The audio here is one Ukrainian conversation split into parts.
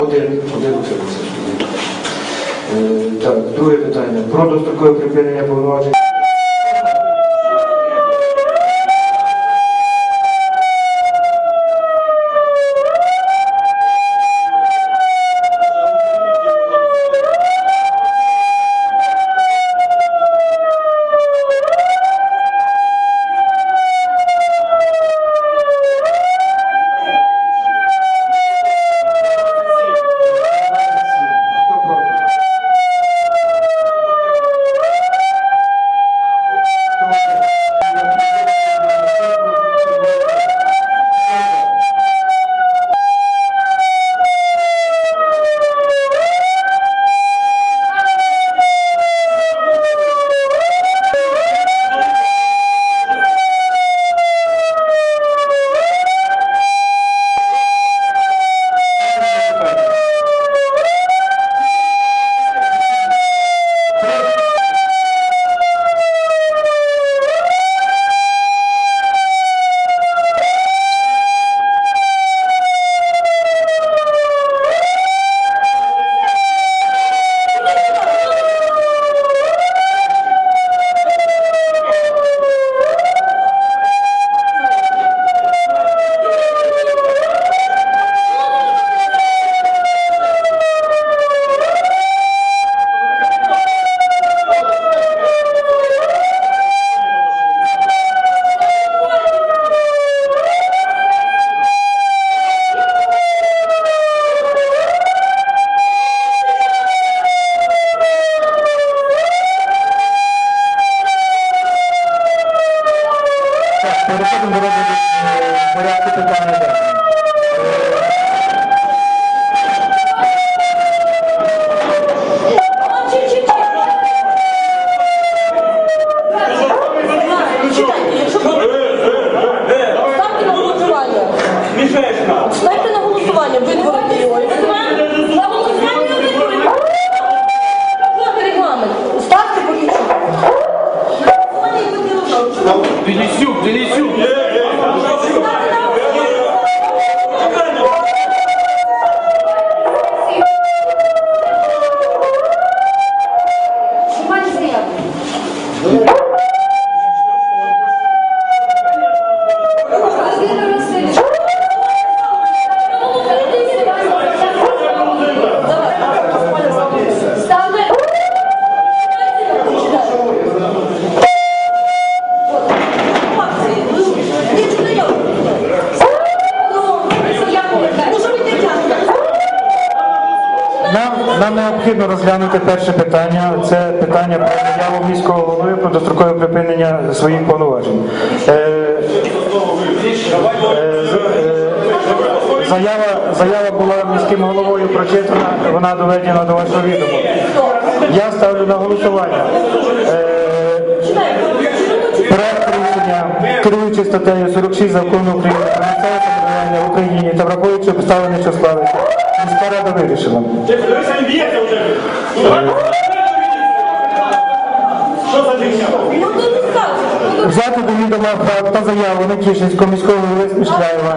Один, один утримався. Е, Так, друге питання. Про дострокове припинення повноважень. Переходимо до розгляду е, порядку питання денного. Ставте на голосування. Ставте на голосування, витворити його. На голосування витворити. От регламент. Ставте полічу. На голосування і витворити. Денисюк, Денисюк! Нам, необхідно розглянути перше питання. Це питання про заяву міського голови про дострокове припинення своїх повноважень. Е, е, е, заява, заява була міським головою прочитана, вона доведена до вашого відома. Я ставлю на голосування. Статтею 46 закону України про місцеве самоврядування в Україні та враховуючи обставини, що склалися, міська рада вирішила. Взяти до відома та заяву Нетішинського міського голови Смішляєва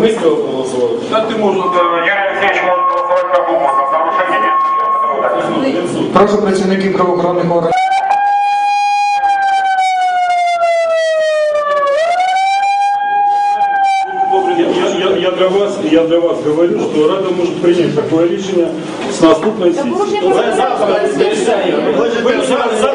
ми проголосували. Та ти можеш, Олексійович може голосувати як угодно, з нарушенням Прошу працівників правоохоронних органів. Я, я, я, я, для вас, я для вас говорю, что Рада может принять такое решение с наступной сессии. порушення Завтра Ви за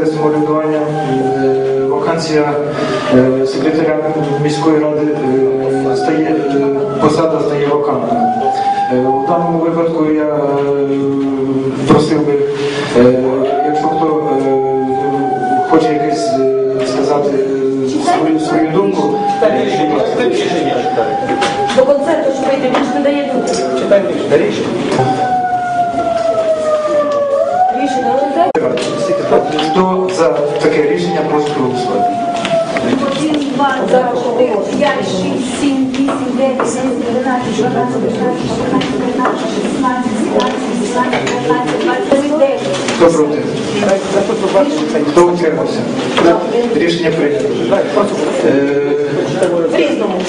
місцеве самоврядування вакансія е, секретаря міської ради е, стає, е, посада стає вакантною. У даному випадку я просив би, якщо хто хоче якесь сказати свою, свою думку. До концерту ж вийде, він ж не дає думки. 9, 10, 11, 12, 13, 14, Хто утримався? Рішення прийнято. Е, Різному.